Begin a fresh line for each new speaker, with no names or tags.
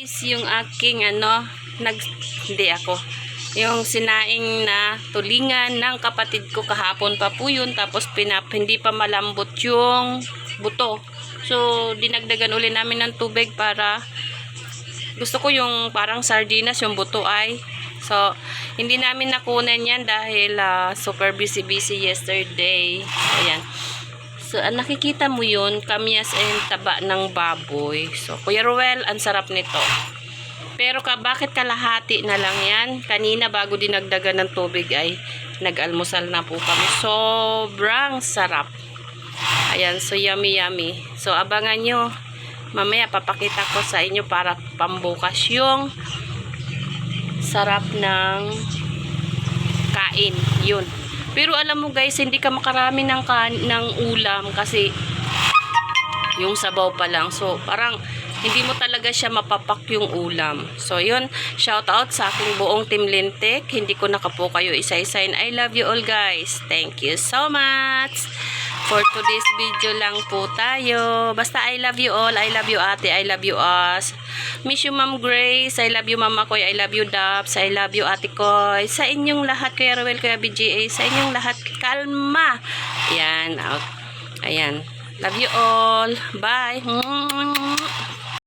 is yung aking ano, nag, hindi ako, yung sinaing na tulingan ng kapatid ko kahapon pa po yun, tapos pinap, hindi pa malambot yung buto. So, dinagdagan uli namin ng tubig para, gusto ko yung parang sardinas, yung buto ay, so, hindi namin nakunan yan dahil ah, super busy-busy yesterday. Ayan. So, ang nakikita mo yun, kamyas and taba ng baboy. So, Kuya Ruel, ang sarap nito. Pero ka, bakit kalahati na lang yan? Kanina bago dinagdagan ng tubig ay nag-almusal na po kami. Sobrang sarap. Ayan, so yummy yummy. So, abangan nyo. Mamaya papakita ko sa inyo para pambukas yung sarap ng kain. Yun. Pero alam mo guys, hindi ka makarami ng, kan ng ulam kasi yung sabaw pa lang. So, parang hindi mo talaga siya mapapak yung ulam. So, yun. Shout out sa aking buong Team Lintek. Hindi ko nakapo kayo isa-isain. I love you all guys. Thank you so much. For today's video lang po tayo. Basta I love you all. I love you ate. I love you us. Miss you Ma'am Grace. I love you Mama Koy. I love you Dabs. I love you Ate Koy. Sa inyong lahat, Kuya Ruel, Kuya BGA. Sa inyong lahat, kalma. Yan. Out. Ayan. Love you all. Bye.